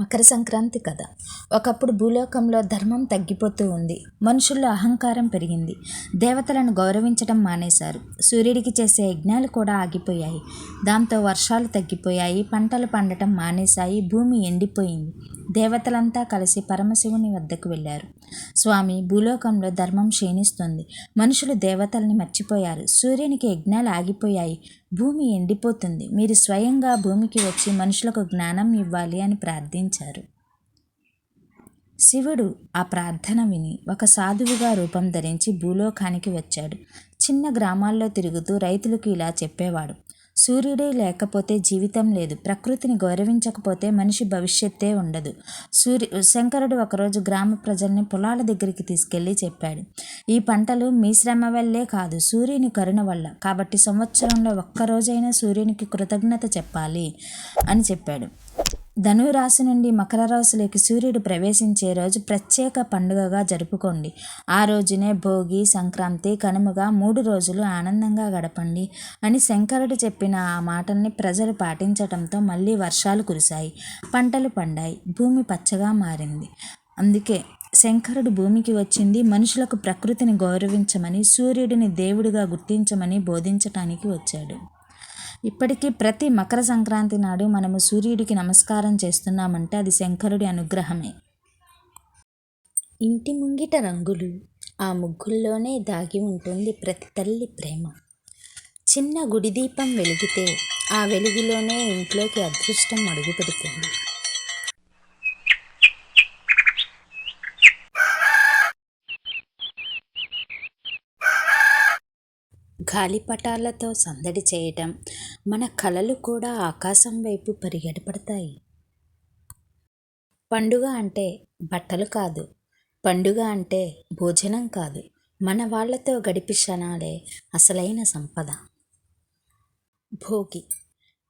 మకర సంక్రాంతి కథ. ఒకప్పుడు భూలోకంలో ధర్మం తగ్గిపోతూ ఉంది. మనుషుల్లో అహంకారం పెరిగింది. దేవతలను గౌరవించడం మానేశారు. సూర్యుడికి చేసే యజ్ఞాలు కూడా ఆగిపోయాయి. దాంతో వర్షాలు తగ్గిపోయాయి. పంటలు పండటం మానేశాయి. భూమి ఎండిపోయింది. దేవతలంతా కలిసి పరమశివుని వద్దకు వెళ్ళారు. స్వామి భూలోకంలో ధర్మం క్షీణిస్తుంది. మనుషులు దేవతల్ని మర్చిపోయారు. సూర్యునికి యజ్ఞాలు ఆగిపోయాయి. భూమి ఎండిపోతుంది. మీరు స్వయంగా భూమికి వచ్చి మనుషులకు జ్ఞానం ఇవ్వాలి అని ప్రార్థించారు. శివుడు ఆ ప్రార్థన విని ఒక సాధువుగా రూపం ధరించి భూలోకానికి వచ్చాడు. చిన్న గ్రామాల్లో తిరుగుతూ రైతులకు ఇలా చెప్పేవాడు. సూర్యుడే లేకపోతే జీవితం లేదు. ప్రకృతిని గౌరవించకపోతే మనిషి భవిష్యత్తే ఉండదు. సూర్యు శంకరుడు ఒకరోజు గ్రామ ప్రజల్ని పొలాల దగ్గరికి తీసుకెళ్ళి చెప్పాడు. ఈ పంటలు మీ శ్రమ వల్లే కాదు సూర్యుని కరుణ వల్ల. కాబట్టి సంవత్సరంలో ఒక్కరోజైనా సూర్యునికి కృతజ్ఞత చెప్పాలి అని చెప్పాడు. ధనురాశి నుండి మకర రాశిలోకి సూర్యుడు ప్రవేశించే రోజు ప్రత్యేక పండుగగా జరుపుకోండి. ఆ రోజునే భోగి సంక్రాంతి కనుమగా మూడు రోజులు ఆనందంగా గడపండి అని శంకరుడు చెప్పిన ఆ మాటల్ని ప్రజలు పాటించటంతో మళ్ళీ వర్షాలు కురిశాయి. పంటలు పండాయి. భూమి పచ్చగా మారింది. అందుకే శంకరుడు భూమికి వచ్చింది మనుషులకు ప్రకృతిని గౌరవించమని సూర్యుడిని దేవుడిగా గుర్తించమని బోధించటానికి వచ్చాడు. ఇప్పటికీ ప్రతి మకర సంక్రాంతి నాడు మనము సూర్యుడికి నమస్కారం చేస్తున్నామంటే అది శంకరుడి అనుగ్రహమే. ఇంటి ముంగిట రంగులు ఆ ముగ్గుల్లోనే దాగి ఉంటుంది ప్రతి తల్లి ప్రేమ. చిన్న గుడి దీపం వెలిగితే ఆ వెలుగులోనే ఇంట్లోకి అదృష్టం అడుగు పెడుతుంది గాలిపటాలతో సందడి చేయటం మన కలలు కూడా ఆకాశం వైపు పరిగెడపడతాయి. పండుగ అంటే బట్టలు కాదు. పండుగ అంటే భోజనం కాదు. మన వాళ్ళతో గడిపి క్షణాలే అసలైన సంపద. భోగి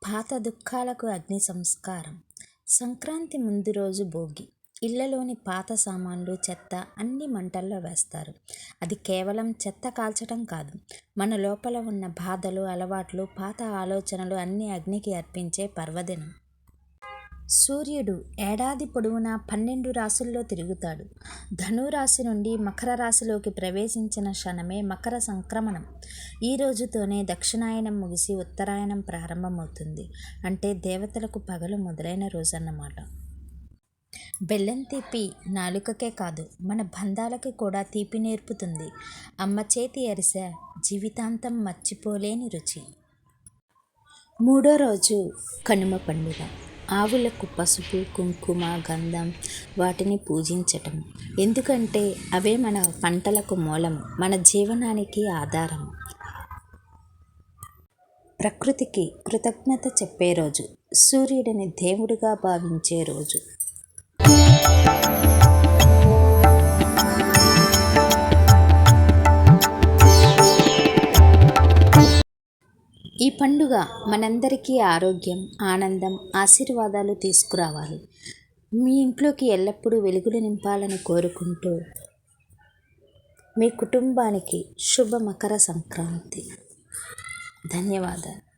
పాత దుఃఖాలకు అగ్ని సంస్కారం. సంక్రాంతి ముందు రోజు భోగి. ఇళ్ళలోని పాత సామాన్లు చెత్త అన్ని మంటల్లో వేస్తారు. అది కేవలం చెత్త కాల్చడం కాదు. మన లోపల ఉన్న బాధలు అలవాట్లు పాత ఆలోచనలు అన్ని అగ్నికి అర్పించే పర్వదినం. సూర్యుడు ఏడాది పొడవునా పన్నెండు రాశుల్లో తిరుగుతాడు. ధనురాశి నుండి మకర రాశిలోకి ప్రవేశించిన క్షణమే మకర సంక్రమణం. ఈ రోజుతోనే దక్షిణాయనం ముగిసి ఉత్తరాయణం ప్రారంభమవుతుంది. అంటే దేవతలకు పగలు మొదలైన రోజన్నమాట. బెల్లం తీపి నాలుకకే కాదు మన బంధాలకి కూడా తీపి నేర్పుతుంది. అమ్మ చేతి అరిసె జీవితాంతం మర్చిపోలేని రుచి. మూడో రోజు కనుమ పండుగ. ఆవులకు పసుపు కుంకుమ గంధం వాటిని పూజించటం. ఎందుకంటే అవే మన పంటలకు మూలం మన జీవనానికి ఆధారం. ప్రకృతికి కృతజ్ఞత చెప్పే రోజు సూర్యుడిని దేవుడిగా భావించే రోజు. ఈ పండుగ మనందరికీ ఆరోగ్యం ఆనందం ఆశీర్వాదాలు తీసుకురావాలి. మీ ఇంట్లోకి ఎల్లప్పుడూ వెలుగులు నింపాలని కోరుకుంటూ మీ కుటుంబానికి శుభ మకర సంక్రాంతి. ధన్యవాదాలు.